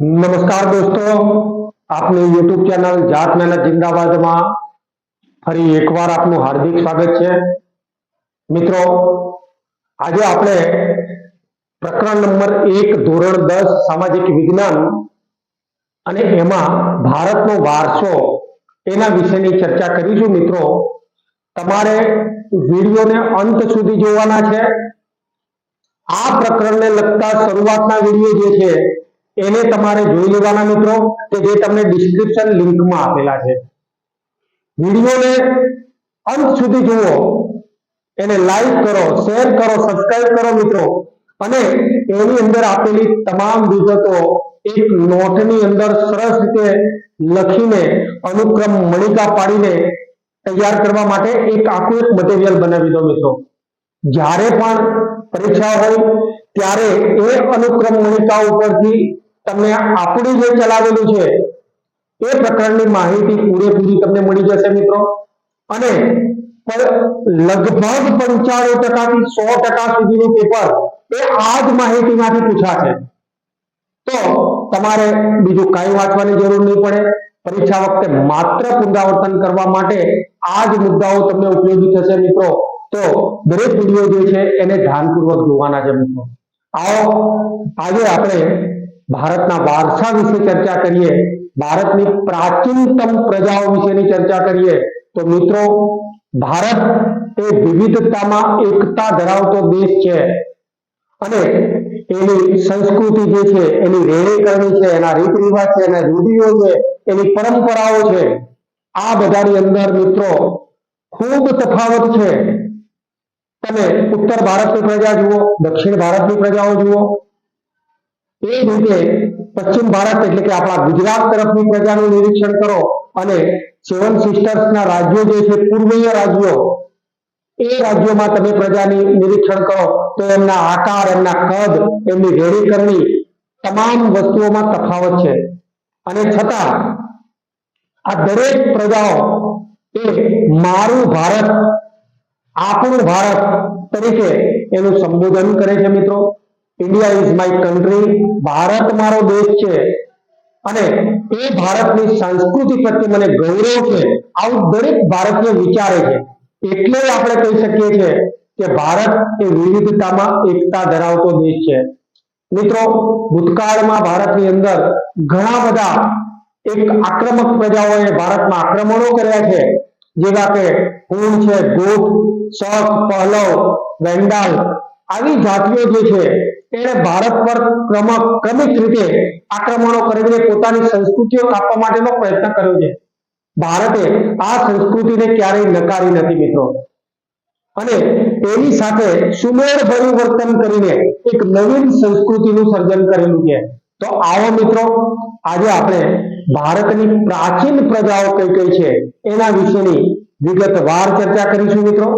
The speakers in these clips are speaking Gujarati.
નમસ્કાર દોસ્તો, આપની યુટ્યુબ ચેનલ જાત મહેનત જિંદાબાદમાં ફરી એકવાર આપનું હાર્દિક સ્વાગત છે. મિત્રો, આજે આપણે પ્રકરણ નંબર એક, ધોરણ દસ, સામાજિક વિજ્ઞાન અને એમાં ભારતનો વારસો એના વિશેની ચર્ચા કરીશું. મિત્રો, તમારે વિડીયોને અંત સુધી જોવાના છે. આ પ્રકરણને લગતા શરૂઆતના વીડિયો જે છે એને તમારે જોઈ લેવાના મિત્રો કે જે તમને ડિસ્ક્રિપ્શન લિંકમાં આપેલા છે. વિડીયોને અંત સુધી જુઓ. એને લાઈક કરો શેર કરો સબસ્ક્રાઇબ કરો મિત્રો. અને એની અંદર આપેલી તમામ વિગતો એક નોટની અંદર સરસ રીતે લખીને, અનુક્રમ મણિકા પાડીને તૈયાર કરવા માટે એક આખું એક મટીરિયલ બનાવી દો મિત્રો. જ્યારે પણ પરીક્ષા હોય, ત્યારે એ અનુક્રમ મણિકા ઉપરથી તમને આપણું જે ચલાવેલું છે, એ પ્રકરણની માહિતી પૂરેપૂરી તમને મળી જશે મિત્રો. અને લગભગ પંચાણું ટકાથી સો ટકા સુધીનું પેપર એ આ જ માહિતીમાંથી પૂછાશે. તો તમારે બીજું કાંઈ વાંચવાની જરૂર નહીં પડે. પરીક્ષા વખતે માત્ર પુનરાવર્તન કરવા માટે આ જ મુદ્દાઓ તમને ઉપયોગી થશે મિત્રો. તો દરેક વીડિયો જે છે, એને ધ્યાનપૂર્વક જોવાના છે મિત્રો. આવો, આજે આપણે ભારતના વારસા વિશે ચર્ચા કરીએ, ભારતની પ્રાચીનતમ પ્રજાઓ વિશેની ચર્ચા કરીએ, તો મિત્રો, ભારત એ વિવિધતામાં એકતા ધરાવતો દેશ છે. અને એની સંસ્કૃતિ જે છે, એની રહેણીકરણી છે, એના રીત રિવાજ છે, એના રૂઢિઓ છે, એની પરંપરાઓ છે, આ બધાની અંદર મિત્રો, ખૂબ તફાવત છે. તમે ઉત્તર ભારતની પ્રજા જુઓ, દક્ષિણ ભારતની પ્રજાઓ જુઓ એ જ રીતે પશ્ચિમ ભારત એટલે કે આપણા ગુજરાત તરફની પ્રજાનું નિરીક્ષણ કરો અને સેવન સિસ્ટર્સના રાજ્યો જે છે, પૂર્વીય રાજ્યો, એ રાજ્યોમાં તમે પ્રજાની નિરીક્ષણ કરો તો એમના આકાર, એમના કદ, એમની રેડીકરણી તમામ વસ્તુઓમાં તફાવત છે. અને છતાં આ દરેક પ્રજાઓ એ મારું ભારત, આપણું ભારત તરીકે એનું સંબોધન કરે છે મિત્રો. India is my country Bharat મારો દેશ છે. અને એ ભારતની સંસ્કૃતિ પ્રત્યે મને ગૌરવ છે. આવું દરેક ભારતીય વિચારે છે. એટલે આપણે કહી શકીએ છીએ કે ભારત એ વિવિધતામાં એકતા ધરાવતો દેશ છે. મિત્રો, ભૂતકાળમાં ભારતની અંદર ઘણા બધા એક આક્રમક પ્રજાઓએ ભારતમાં આક્રમણો કર્યા છે. જેવા કે હુણ છે ગોત શક પહલવ વેન્ડાલ આવી જાતિઓ જે છે એણે ભારત પર ક્રમ, ક્રમિક રીતે આક્રમણો કરીને પોતાની સંસ્કૃતિઓ કાપવા માટેનો પ્રયત્ન કર્યો છે. ભારતે આ સંસ્કૃતિને ક્યારેય નકારી નથી, મિત્રો. અને એની સાથે સુમેળ પરિવર્તન કરીને એક નવીન સંસ્કૃતિનું સર્જન કરેલું છે. તો આવો, મિત્રો, આજે આપણે ભારતની પ્રાચીન પ્રજાઓ કઈ કઈ છે, એના વિશેની વિગતવાર ચર્ચા કરીશું, મિત્રો.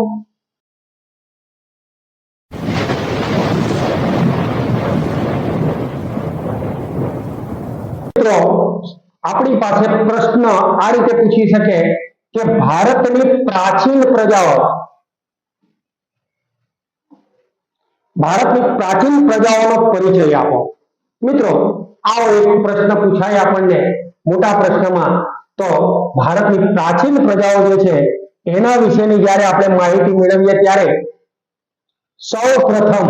મિત્રો, આપણી પાસે પ્રશ્ન આ રીતે પૂછી શકે કે ભારતની પ્રાચીન પ્રજાઓ, ભારતની પ્રાચીન પ્રજાઓનો પરિચય આપો. મિત્રો, આવો એક પ્રશ્ન પૂછાય આપણને મોટા પ્રશ્નમાં. તો ભારતની પ્રાચીન પ્રજાઓ જે છે, એના વિશેની જ્યારે આપણે માહિતી મેળવીએ ત્યારે સૌ પ્રથમ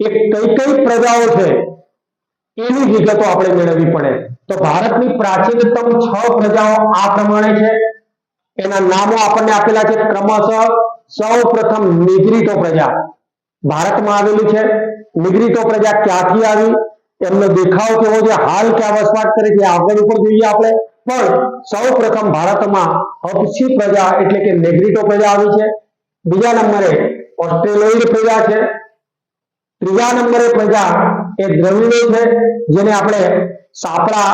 એ કઈ કઈ પ્રજાઓ છે, એની વિગતો આપણે મેળવવી પડે. તો ભારતની પ્રાચીનતમ છ પ્રજાઓ આ પ્રમાણે છે. એના નામો આપણને આપેલા છે ક્રમશઃ સૌ પ્રથમ નિગ્રીટો પ્રજા. ભારતમાં આવેલી છે. નિગ્રીટો પ્રજા ક્યાંથી આવી? એમનો દેખાવ કેવો છે? હાલ ક્યાં વસવાટ કરે છે આગળ ઉપર જોઈએ આપણે. પણ સૌ પ્રથમ ભારતમાં હપસી પ્રજા એટલે કે નેગ્રીટો પ્રજા આવી છે. બીજા નંબરે ઓસ્ટ્રેલોઇડ પ્રજા છે. ત્રીજા નંબરે પ્રજા એ દ્રવિડો છે જેને આપણે સાપડા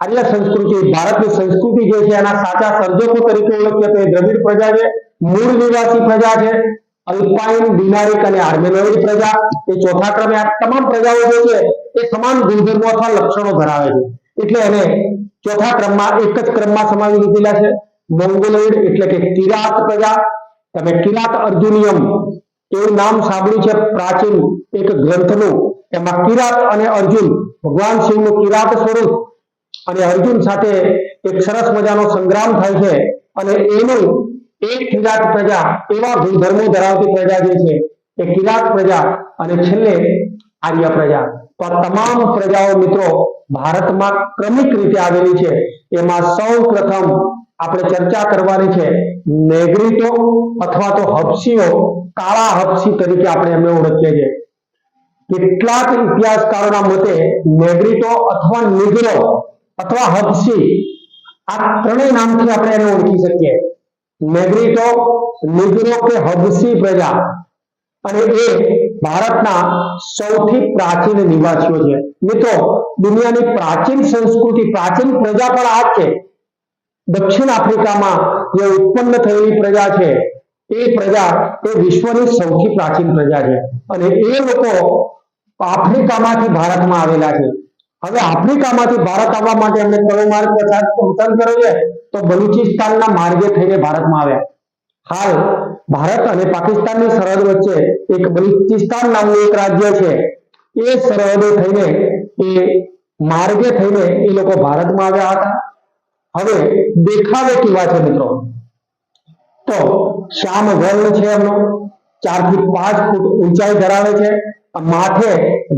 આર્ય સંસ્કૃતિ, ભારતની સંસ્કૃતિ જે છે એના સાચા સર્જકો તરીકે ઓળખીએ તો એ દ્રવિડ પ્રજા છે, મૂળ નિવાસી પ્રજા છે અલ્પાઇન બિનારિક અને આર્મેનોઇડ પ્રજા. એ ચોથા ક્રમે આ તમામ પ્રજાઓ જે છે એ સમાન ગુણધર્મો અથવા લક્ષણો ધરાવે છે. એટલે એને ચોથા ક્રમમાં, એક જ ક્રમમાં સમાવી લીધેલા છે. મોંગોલોઇડ એટલે કે કિરાત પ્રજા. તમે કિરાત અર્જુનિયમ એવું નામ સાંભળ્યું છે પ્રાચીન એક ગ્રંથનું. એમાં કિરાત અને અર્જુન. ભગવાન શિવનું કિરાત સ્વરૂપ અને અર્જુન સાથે એક સરસ મજાનો સંગ્રામ થાય છે અને એનું એક કિરાત પ્રજા એવા ગુણધર્મો ધરાવતી પ્રજા જે છે એ કિરાત પ્રજા અને છેલ્લે આર્ય પ્રજા. તો આ તમામ પ્રજાઓ મિત્રો ભારતમાં ક્રમિક રીતે આવેલી છે. એમાં સૌ પ્રથમ આપણે ચર્ચા કરવાની છે નેગ્રીટો અથવા તો હપસીઓ, કાળા હપસી તરીકે આપણે એમને ઓળખીએ છીએ. કેટલાક ઇતિહાસકારોના મતે નેગ્રીટો અથવા નિગ્રો અથવા હબસી આ ત્રણેય નામથી આપણે એને ઓળખી શકીએ. નેગ્રીટો, નિગ્રો કે હબસી પ્રજા. અને એ ભારતના સૌથી પ્રાચીન નિવાસીઓ છે. મિત્રો, દુનિયાની પ્રાચીન સંસ્કૃતિ, પ્રાચીન પ્રજા પણ આ છે. દક્ષિણ આફ્રિકામાં જે ઉત્પન્ન થયેલી પ્રજા છે, એ પ્રજા એ વિશ્વની સૌથી પ્રાચીન પ્રજા છે. અને એ લોકો આફ્રિકામાંથી ભારતમાં આવેલા છે. હવે આફ્રિકામાંથી ભારત આવવા માટે એમને કયો માર્ગ પસાર કર્યો છે તો બલુચિસ્તાનના માર્ગે થઈને ભારતમાં આવ્યા. હાલ ભારત અને પાકિસ્તાનની સરહદ વચ્ચે એક બલુચિસ્તાન નામનું એક રાજ્ય છે. એ સરહદે થઈને, એ માર્ગે થઈને એ લોકો ભારતમાં આવ્યા હતા. હવે દેખાવે કેવા છે મિત્રો? તો શ્યામ વર્ણ છે એમનો. ચારથી પાંચ ફૂટ ઊંચાઈ ધરાવે છે, માથે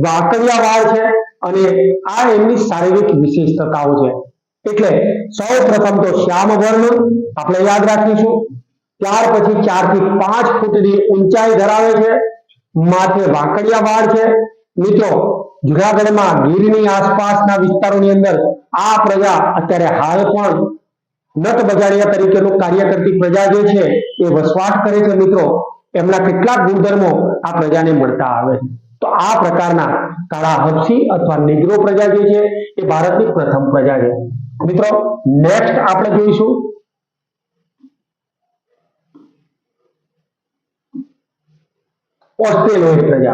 વાકડિયા વાળ છે અને આ એમની શારીરિક વિશેષતાઓ છે. એટલે સૌ પ્રથમ તો શ્યામ વર્ણ આપણે યાદ રાખીશું. ત્યાર પછી ચારથી પાંચ ફૂટની ઊંચાઈ ધરાવે છે, માથે વાકડિયા વાળ છે. મિત્રો, જુનાગઢમાં ગીરની આસપાસના વિસ્તારોની અંદર આ પ્રજા અત્યારે હાલ પણ નટ બજારિયા તરીકેનું કાર્ય કરતી પ્રજા જે છે એ વસવાટ કરે છે મિત્રો. એમના કેટલાક ગુણધર્મો આ પ્રજાને મળતા આવે છે. તો આ પ્રકારના કાળા હપસી અથવા નિગ્રો પ્રજા જે છે, એ ભારતની પ્રથમ પ્રજા છે. મિત્રો નેક્સ્ટ આપણે જોઈશું. ઓસ્ટ્રેલોઇડ પ્રજા.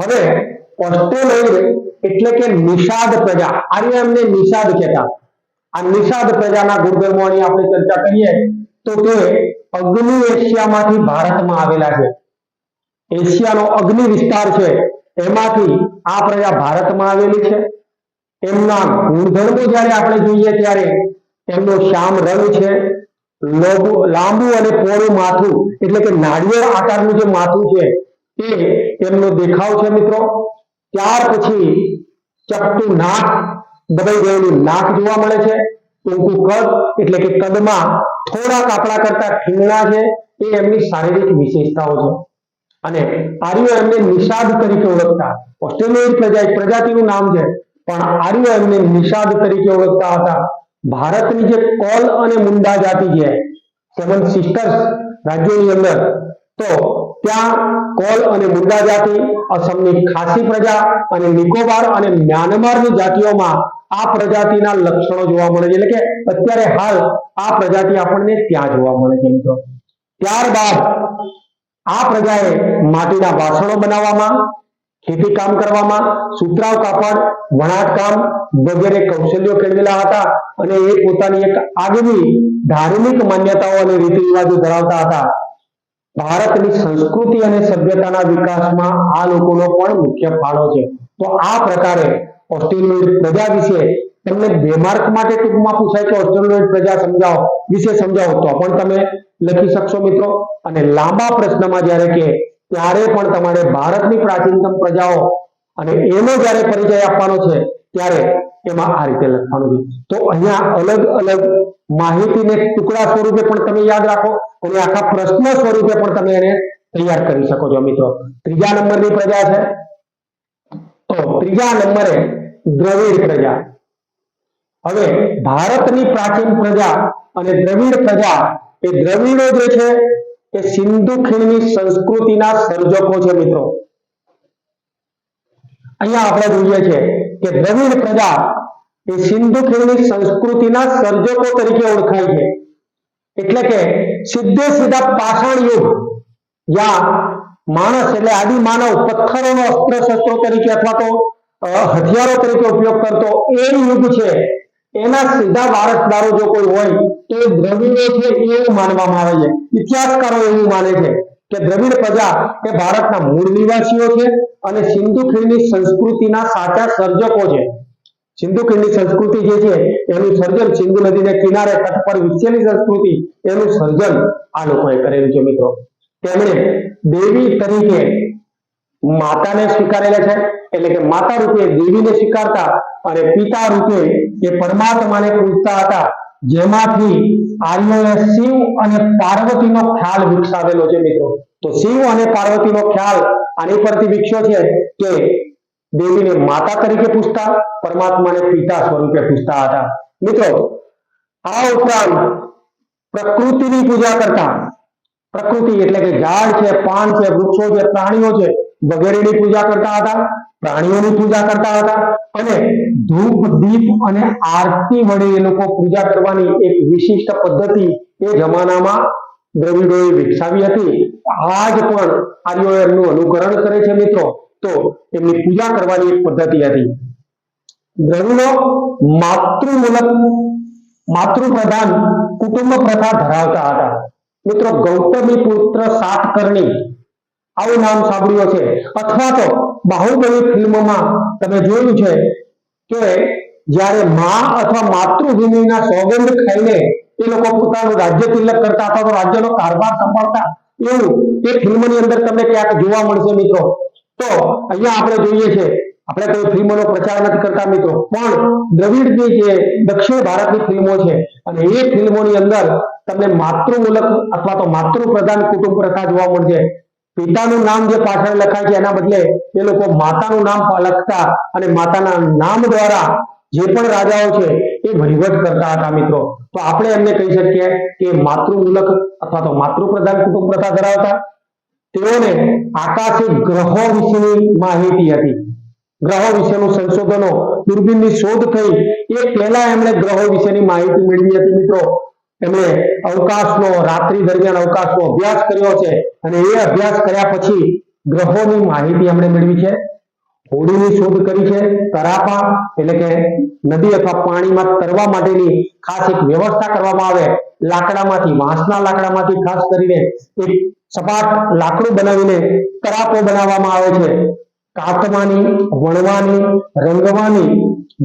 હવે ઓસ્ટ્રેલોઇડ એટલે કે નિષાદ પ્રજા. આર્ય એમને નિષાદ કહેતા. આ નિષાદ પ્રજાના ગુણધર્મોની આપણે ચર્ચા કરીએ. તો કે અગ્નિ એશિયામાંથી ભારતમાં આવેલા છે. એશિયાનો અગ્નિ વિસ્તાર છે. એમાંથી આ પ્રજા ભારતમાં આવેલી છે. એમના ગુણધર્મો જ્યારે આપણે જોઈએ ત્યારે એમનો શ્યામ રંગ છે. લાંબુ અને પોળું માથું, એટલે કે નાળિયેર આકારનું જે માથું છે, એ એમનો દેખાવ છે મિત્રો. ત્યાર પછી ચપટું નાક દબાઈ ગયેલું નાક જોવા મળે છે. ટૂંકું કદ, એટલે કે કદમાં થોડાક આપણા કરતા ઠીંગણા છે, એ એમની શારીરિક વિશેષતાઓ છે. અને આર્યો એમને નિષાદ તરીકે ઓળખતા, ઓસ્ટ્રેલિયન પ્રજા એક પ્રજાતિનું નામ છે, પણ આર્યો એમને નિષાદ તરીકે ઓળખતા હતા. ભારતની જે કોલ અને મુંડા જાતિ છે સેવન સિસ્ટર્સ રાજ્યોની અંદર, તો ત્યાં કોલ અને મુંડા જાતિ, અસમની ખાસી પ્રજા અને નિકોબાર અને મ્યાનમારની જાતિઓમાં આ પ્રજાતિના લક્ષણો જોવા મળે છે. એટલે કે અત્યારે હાલ આ પ્રજાતિ આપણને ત્યાં જોવા મળે છે મિત્રો. ત્યારબાદ આ પ્રજાએ માટીના વાસણો બનાવવામાં, ખેતી કામ કરવામાં સુતરાવ કાપડ, વણાટ કામ વગેરે કૌશલ્યો કેળવેલા હતા અને એ પોતાની એક આગવી ધાર્મિક માન્યતાઓ અને રીતિ રિવાજો ધરાવતા હતા. ભારતની સંસ્કૃતિ અને સભ્યતાના વિકાસમાં આ લોકોનો પણ મુખ્ય ફાળો છે. તો આ પ્રકારે ઓસ્ટ્રેલિયન પ્રજા વિશે તમને બે માર્ક માટે ટૂંકમાં પૂછાય કે ઓસ્ટ્રેલિયન પ્રજા સમજાવો, વિશે સમજાવો તો પણ તમે લખી શકશો મિત્રો. અને લાંબા પ્રશ્નમાં જ્યારે કે ત્યારે પણ તમારે ભારતની પ્રાચીનતમ પ્રજાઓ અને એનો જ્યારે પરિચય આપવાનો છે, ત્યારે એમાં આ રીતે લખવાનું છે. તો અહીંયા અલગ અલગ માહિતીને ટુકડા સ્વરૂપે પણ તમે યાદ રાખો અને આખા પ્રશ્ન સ્વરૂપે પણ તમે એને તૈયાર કરી શકો છો મિત્રો. ત્રીજા નંબરની પ્રજા છે. તો ત્રીજા નંબરે દ્રવિડ પ્રજા. હવે ભારતની પ્રાચીન પ્રજા અને દ્રવિડ પ્રજા એ દ્રવિડો જે છે એ સિંધુ ખીણની સંસ્કૃતિના સર્જકો છે મિત્રો. અહીંયા આપણે જોઈએ છે કે દ્રવિડ પ્રજા એ સિંધુ ખીણની સંસ્કૃતિના સર્જકો તરીકે ઓળખાય છે. એટલે કે સીધે સીધા પાષાણ યુગ જ્યાં માણસ એટલે આદિ માનવ પથ્થરોનો અસ્ત્ર શસ્ત્રો તરીકે અથવા તો હથિયારો તરીકે ઉપયોગ કરતો એ યુગ છે. એના સીધા વારસદારો જો કોઈ હોય તો એ દ્રવિડો છે એવું માનવામાં આવે છે. ઇતિહાસકારો એવું માને છે કે દ્રવિડ પ્રજા એ ભારતના મૂળ નિવાસીઓ છે અને સિંધુ ખીણની સંસ્કૃતિના સાચા સર્જકો છે. સિંધુ ખીણની સંસ્કૃતિ જે છે, એનું સર્જન સિંધુ નદીને કિનારે તટ પર વિશ્વની સંસ્કૃતિ, એનું સર્જન આ લોકોએ કરેલું છે મિત્રો. તેમણે દેવી તરીકે માતાને સ્વીકારેલા છે, એટલે કે માતા રૂપે દેવીને સ્વીકારતા અને પિતા રૂપે એ પરમાત્માને પૂજતા હતા. જેમાંથી આર્યોએ શિવ અને પાર્વતીનો ખ્યાલ વિકસાવેલો છે મિત્રો. તો શિવ અને પાર્વતીનો ખ્યાલ આની પરથી વિકસ્યો છે કે દેવીને માતા તરીકે પૂજતા, પરમાત્માને પિતા સ્વરૂપે પૂજતા હતા. મિત્રો, આ ઉપરાંત પ્રકૃતિની પૂજા કરતા, પ્રકૃતિ એટલે કે ઝાડ છે, પાન છે, વૃક્ષો છે, પ્રાણીઓ છે, વગેરેની પૂજા કરતા હતા, પ્રાણીઓની પૂજા કરતા હતા અને ધૂપ, દીપ અને આરતી વડે એ લોકો પૂજા કરવાની એક વિશિષ્ટ પદ્ધતિ એ જમાનામાં દ્રવિડોએ વિકસાવી હતી. આજ પણ આર્યો એમનું અનુકરણ કરે છે મિત્રો. તો એમની પૂજા કરવાની એક પદ્ધતિ હતી. દ્રવિડો માતૃમૂલક, માતૃપ્રધાન કુટુંબ પ્રથા ધરાવતા હતા. મિત્રો, ગૌતમી પુત્ર સાતકર્ણી, આવું નામ સાંભળ્યું છે અથવા તો બાહુબલી ફિલ્મમાં તમે જોયું છે કે જ્યારે મા અથવા માતૃભૂમિના સોગંદ ખાઈને એ લોકો પોતાનું રાજ્ય તિલક કરતા અથવા તો રાજ્યનો કારભાર સંભાળતા. એવું એ ફિલ્મની અંદર તમને ક્યાંક જોવા મળશે મિત્રો. તો અહીંયા આપણે જોઈએ છે, આપણે કોઈ ફિલ્મોનો પ્રચાર નથી કરતા મિત્રો, પણ દ્રવિડની જે દક્ષિણ ભારતની ફિલ્મો છે. અને એ ફિલ્મોની અંદર તમને માતૃમૂલક અથવા તો માતૃપ્રધાન કુટુંબ પ્રથા જોવા મળશે. પિતાનું નામ જે પાછળ લખાય છે, એના બદલે એ લોકો માતાનું નામ લખતા અને માતાના નામ દ્વારા જે પણ રાજાઓ છે, એ વહીવટ કરતા હતા મિત્રો. તો આપણે એમને કહી શકીએ કે માતૃમૂલક અથવા તો માતૃપ્રધાન કુટુંબ પ્રથા ધરાવતા તેઓને આકાશી ગ્રહો વિશેની માહિતી હતી. ગ્રહો વિશેનું સંશોધનો, દૂરબીનની શોધ થઈ. એ પહેલા એમણે ગ્રહો વિશેની માહિતી મેળવી હતી મિત્રો. એમણે અવકાશનો, રાત્રિ દરમિયાન અવકાશનો અભ્યાસ કર્યો છે અને એ અભ્યાસ કર્યા પછી ગ્રહોની માહિતી એમણે મેળવી છે. હોડીની શોધ કરી છે, તરાપા એટલે કે નદી અથવા પાણીમાં તરવા માટેની ખાસ એક વ્યવસ્થા કરવામાં આવે. લાકડામાંથી વાંસના લાકડામાંથી ખાસ કરીને એક સપાટ લાકડું બનાવીને કરાપો બનાવવામાં આવે છે. કાતવાની વણવાની, રંગવાની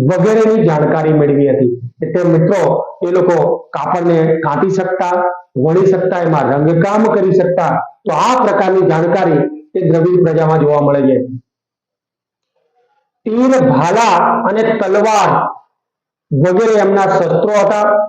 વગેરેની જાણકારી મેળવી હતી. એટલે મિત્રો, એ લોકો કાપડને કાપી શકતા, વણી શકતા, એમાં રંગકામ કરી શકતા. તો આ પ્રકારની જાણકારી એ દ્રવિડ પ્રજામાં જોવા મળે છે. તીર, ભાલા અને તલવાર વગેરે એમના શસ્ત્રો હતા.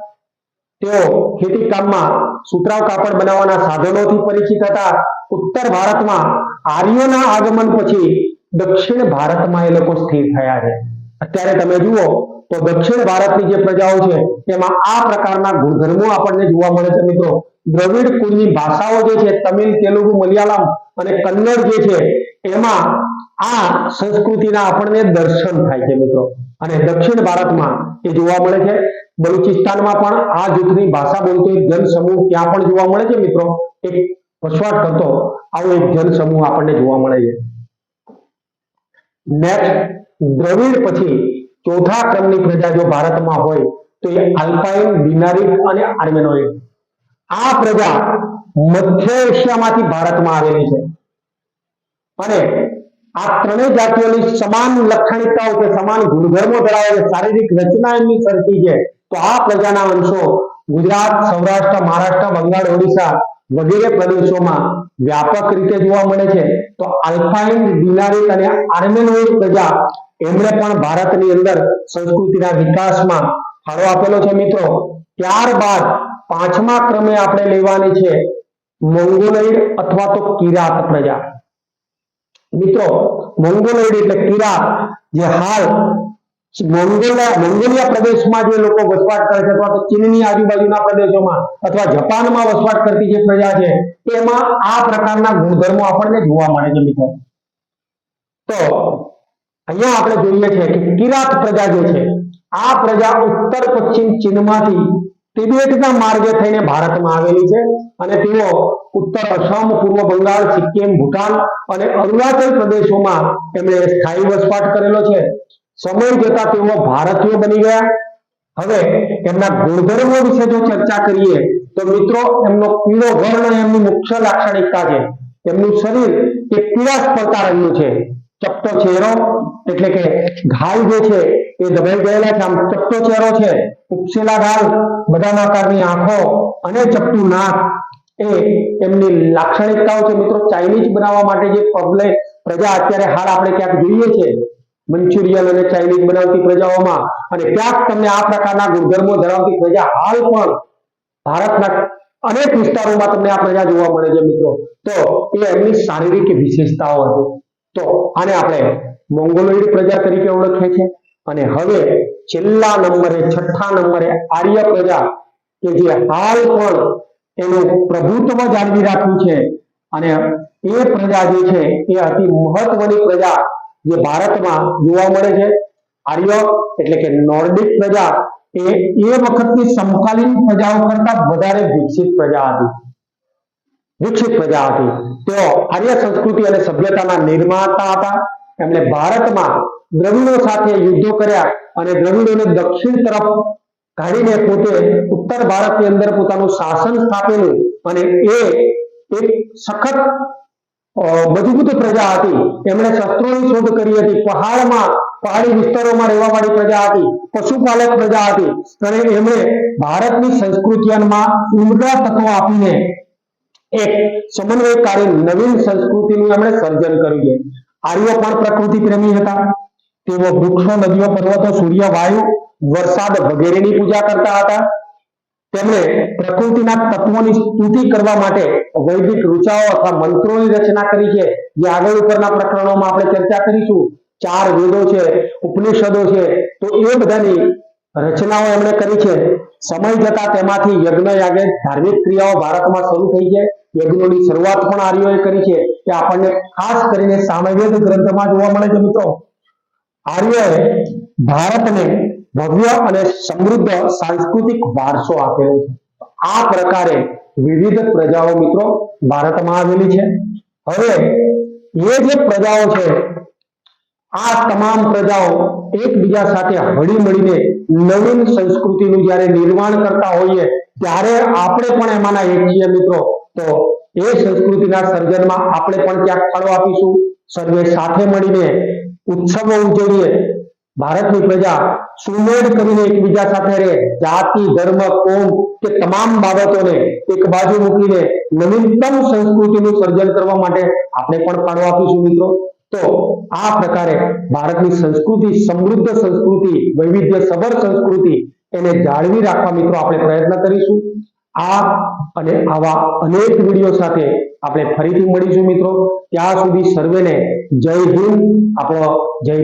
તેઓ ખેતી કામમાં સુતરાવ કાપડ બનાવવાના સાધનોથી પરિચિત હતા. ઉત્તર ભારતમાં આર્યોના આગમન પછી દક્ષિણ ભારતમાં એ લોકો સ્થિર થયા છે. અત્યારે તમે જુઓ તો દક્ષિણ ભારતની જે પ્રજાઓ છે, એમાં આ પ્રકારના ગુણધર્મો આપણને જોવા મળે છે મિત્રો. દ્રવિડ કુળની ભાષાઓ જે છે, તમિલ, તેલુગુ, મલયાલમ અને કન્નડ જે છે, એમાં આ સંસ્કૃતિના આપણને દર્શન થાય છે મિત્રો. અને દક્ષિણ ભારતમાં એ જોવા મળે છે. બલુચિસ્તાનમાં પણ આ જૂથની ભાષા બોલતો એક જનસમૂહ ત્યાં પણ જોવા મળે છે મિત્રો. એક વસવાટ કરતો આવો એક જનસમૂહ આપણને જોવા મળે છે. નેક્સ્ટ દ્રવિડ પછી ચોથા ક્રમની પ્રજા જો ભારતમાં હોય તો એ આલ્પાઇન બિનારિક અને આર્મેનોઇડ. આ પ્રજા મધ્ય એશિયામાંથી ભારતમાં આવેલી છે. અને આ ત્રણેય જાતિઓની સમાન લક્ષણિકતાઓ કે સમાન ગુણધર્મો ધરાવે શારીરિક રચના એમની સરખી છે. તો આ પ્રજાના અંશો ગુજરાત, સૌરાષ્ટ્ર, મહારાષ્ટ્ર, બંગાળ, ઓડિશા વગેરે પ્રદેશોમાં વ્યાપક રીતે જોવા મળે છે. તો આલ્ફાઇન ડિનારિક અને આર્મેનોઇડ પ્રજા એમણે પણ ભારતની અંદર સંસ્કૃતિના વિકાસમાં ફાળો આપેલો છે મિત્રો. ત્યારબાદ પાંચમા ક્રમે આપણે લેવાની છે મોંગોલોઇડ અથવા તો કિરાત પ્રજા. મિત્રો મોંગોલોઇડ એટલે કિરાત જે હાલ મોંગોલિયા મોંગોલિયા પ્રદેશમાં જે લોકો વસવાટ કરે છે, અથવા તો ચીનની આજુબાજુના પ્રદેશોમાં, અથવા જાપાનમાં વસવાટ કરતી જે પ્રજા છે એમાં આ પ્રકારના ગુણધર્મો આપણને જોવા મળે છે, મિત્રો. તો અહીંયા આપણે જોઈએ છે કે કિરાત પ્રજા જે છે, આ પ્રજા ઉત્તર પશ્ચિમ ચીનમાંથી તિબેટના માર્ગે થઈને ભારતમાં આવેલી છે અને તેઓ ઉત્તર અસમ પૂર્વ બંગાળ, સિક્કિમ, ભૂટાન અને અરુણાચલ પ્રદેશોમાં તેમણે સ્થાયી વસવાટ કરેલો છે. સમય જતા તેઓ ભારતીય બની ગયા. હવે એમના ગુણધર્મો વિશે જો ચર્ચા કરીએ, તો મિત્રો, એમનો પીળો વર્ણ એમની મુખ્ય લાક્ષણિકતા છે. એમનું શરીર એ પીળા સ્પર્તા રહ્યું છે. ચપટો ચહેરો એટલે કે ઘાલ જે છે એ દબાઈ ગયેલા છે. આમ ચપટો ચહેરો છે. ઉપસેલા ગાલ બધા આકારની આંખો અને ચપટું નાક એ એમની લાક્ષણિકતાઓ છે મિત્રો. ચાઇનીઝ બનાવવા માટે જે પબ્લિક પ્રજા અત્યારે હાલ આપણે ક્યાંક જોઈએ છે. મંચુરિયન અને ચાઇનીઝ બનાવતી પ્રજાઓમાં. અને ક્યાંક તમને આ પ્રકારના ગુણધર્મો ધરાવતી પ્રજા હાલ પણ ભારતના અનેક વિસ્તારોમાં તમને આ પ્રજા જોવા મળે છે મિત્રો. તો એ એમની શારીરિક વિશેષતાઓ હતી. તો આને આપણે મોંગોલોઈડ પ્રજા તરીકે ઓળખીએ છીએ. અને હવે છેલ્લા નંબરે, છઠ્ઠા નંબરે આર્ય પ્રજા કે જે હાલ પણ એનું પ્રભુત્વ જાળવી રાખ્યું છે અને એ પ્રજા જે છે એ અતિ મહત્વની પ્રજા જે ભારતમાં જોવા મળે છે. આર્ય એટલે કે નોર્ડિક પ્રજા એ એ વખતની સમકાલીન પ્રજાઓ કરતા વધારે વિકસિત પ્રજા હતી. વિકસિત પ્રજા હતી. તેઓ આર્ય સંસ્કૃતિ અને સભ્યતાના નિર્માતા હતા. એમણે ભારતમાં દ્રવિડો સાથે યુદ્ધો કર્યા અને દ્રવિડોને દક્ષિણ તરફ કાઢીને પોતે ઉત્તર ભારતની અંદર પોતાનું શાસન સ્થાપેલું અને એ એક સખત મજબૂત પ્રજા હતી. એમણે શસ્ત્રોની શોધ કરી હતી. પહાડમાં, પહાડી વિસ્તારોમાં રહેવા વાળી પ્રજા હતી. પશુપાલક પ્રજા હતી. અને એમણે ભારતની સંસ્કૃતિમાં ઉમદા તત્વો આપીને એક સમન્વયકારી નવીન સંસ્કૃતિનું એમણે સર્જન કર્યું. છે આર્યો પણ પ્રકૃતિ પ્રેમી હતા. તેઓ વૃક્ષો, નદીઓ, પર્વતો, સૂર્ય, વાયુ, વરસાદ વગેરેની પૂજા કરતા હતા. તેમણે પ્રકૃતિના તત્વોની સ્તુતિ કરવા માટે વૈદિક ઋચાઓ અથવા મંત્રોની રચના કરી છે. જે આગળ ઉપરના પ્રકરણોમાં આપણે ચર્ચા કરીશું. ચાર વેદો છે, ઉપનિષદો છે, તો એ બધાની રચનાઓ એમણે કરી છે. સમય જતા તેમાંથી યજ્ઞ યાગે, ધાર્મિક ક્રિયાઓ ભારતમાં શરૂ થઈ છે. યજ્ઞોની શરૂઆત પણ આર્યોએ કરી છે. કે આપણને ખાસ કરીને સામવેદ ગ્રંથમાં જોવા મળે છે મિત્રો. આર્યોએ ભારતને ભવ્ય અને સમૃદ્ધ સાંસ્કૃતિક વારસો આપેલો છે. આ પ્રકારે વિવિધ પ્રજાઓ મિત્રો ભારતમાં આવેલી છે. હવે એ જે પ્રજાઓ છે, આ તમામ પ્રજાઓ એકબીજા સાથે હળી મળીને નવીન સંસ્કૃતિનું જ્યારે નિર્માણ કરતા હોઈએ, ત્યારે આપણે પણ એમાંના એક છીએ મિત્રો. તો એ સંસ્કૃતિના સર્જનમાં આપણે પણ ક્યાંક ફળો આપીશું. સર્વે સાથે મળીને ઉત્સવો ઉજવીએ. ભારતની પ્રજા સુમેળ કરીને એકબીજા સાથે રહે. જાતિ, ધર્મ, કોમ કે તમામ બાબતોને એક બાજુ મૂકીને નવીનતમ સંસ્કૃતિનું સર્જન કરવા માટે આપણે પણ ફાળો આપીશું મિત્રો. તો આ પ્રકારે ભારતની સંસ્કૃતિ, સમૃદ્ધ સંસ્કૃતિ વૈવિધ્ય સભર સંસ્કૃતિ એને જાળવી રાખવા મિત્રો આપણે પ્રયત્ન કરીશું. આ અને આવા અનેક વીડિયો સાથે આપણે ફરીથી મળીશું મિત્રો. ત્યાં સુધી સર્વેને જય હિન્દ. આપણો જય